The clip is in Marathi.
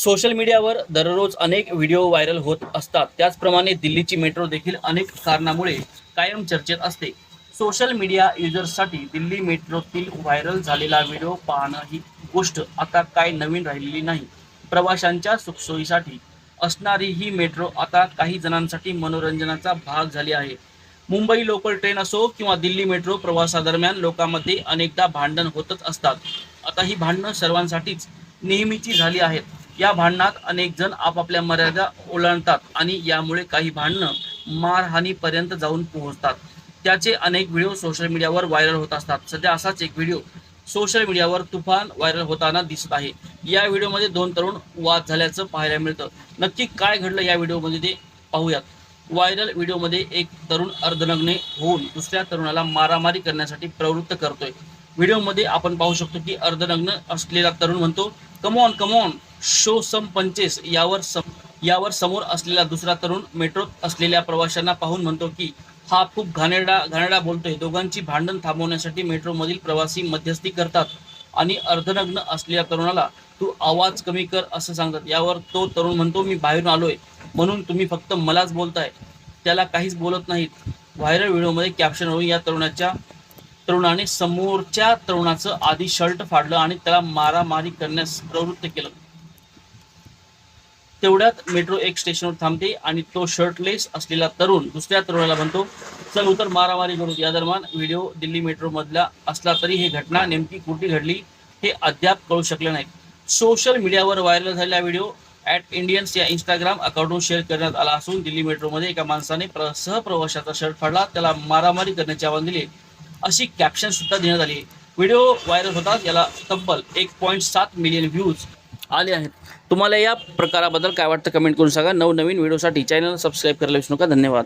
सोशल मीडियावर दररोज अनेक व्हिडिओ व्हायरल होत असतात. त्याचप्रमाणे दिल्लीची मेट्रो देखील अनेक कारणामुळे कायम चर्चेत असते. सोशल मीडिया युजर्ससाठी दिल्ली मेट्रोतील व्हायरल झालेला व्हिडिओ पाहणं ही गोष्ट आता काय नवीन राहिलेली नाही. प्रवाशांच्या सुखसोयीसाठी असणारी ही मेट्रो आता काही जणांसाठी मनोरंजनाचा भाग झाली आहे. मुंबई लोकल ट्रेन असो किंवा दिल्ली मेट्रो प्रवासादरम्यान लोकांमध्ये अनेकदा भांडण होतच असतात. आता ही भांडणं सर्वांसाठीच नेहमीची झाली आहेत. या भांडणात अनेक जण आपापल्या मर्यादा ओलांडतात आणि यामुळे काही भांडणं मारहाणीपर्यंत जाऊन पोहोचतात. त्याचे अनेक व्हिडिओ सोशल मीडियावर व्हायरल होत असतात. सध्या असाच एक व्हिडिओ सोशल मीडियावर तुफान व्हायरल होताना दिसत आहे. या व्हिडिओमध्ये दोन तरुण वाद झाल्याचं पाहायला मिळतं. नक्की काय घडलं या व्हिडिओमध्ये ते पाहूयात. व्हायरल व्हिडिओमध्ये एक तरुण अर्धनग्ने होऊन दुसऱ्या तरुणाला मारामारी करण्यासाठी प्रवृत्त करतोय. व्हिडिओमध्ये आपण पाहू शकतो की अर्धनग्न असलेला तरुण म्हणतो come on come on show some punches यावर सम यावर समोर असलेला दुसरा तरुण मेट्रोत असलेल्या प्रवाशांना पाहून म्हणतो की हा खूप घाणेरडा घाणेरडा बोलतोय. दोघांची भांडण थांबवण्यासाठी मेट्रोमधील प्रवासी मध्यस्थी करतात आणि अर्धनग्न असलेल्या तरुणाला तू आवाज कमी कर असं सांगतात. यावर तो तरुण म्हणतो मी बाहेरून आलोय. म्हणून तुम्ही फक्त मलाच बोलताय. त्याला काहीच बोलत नाहीत. व्हायरल व्हिडिओमध्ये कॅप्शन होऊन या तरुणाच्या तरुणाने समोरच्या तरुणाचं आधी शर्ट फाडलं आणि त्याला मारामारी करण्यास प्रवृत्त केलं. तेवढ्यात मेट्रो एक स्टेशनवर थांबते आणि तो शर्टलेस असलेला तरुण दुसऱ्या तरुणाला म्हणतो चल उतर मारामारी करू. या दरम्यान व्हिडिओ दिल्ली मेट्रो मधला असला तरी ही घटना नेमकी कुठे घडली हे अद्याप कळू शकले नाही. सोशल मीडियावर व्हायरल झालेला व्हिडिओ ॲट इंडियन्स या इंस्टाग्राम अकाउंटवर शेअर करण्यात आला असून दिल्ली मेट्रोमध्ये एका माणसाने सहप्रवाशाचा शर्ट फाडला त्याला मारामारी करण्याचे आवाहन दिले. अशी कॅप्शन सुद्धा देण्यात आली. व्हिडिओ व्हायरल होतात याला तब्बल एक पॉईंट सात मिलियन व्ह्यूज आले आहेत. तुम्हाला या प्रकाराबद्दल काय वाटतं कमेंट करून सांगा. नवनवीन व्हिडिओसाठी चॅनल सबस्क्राईब करायला विसरू नका. धन्यवाद.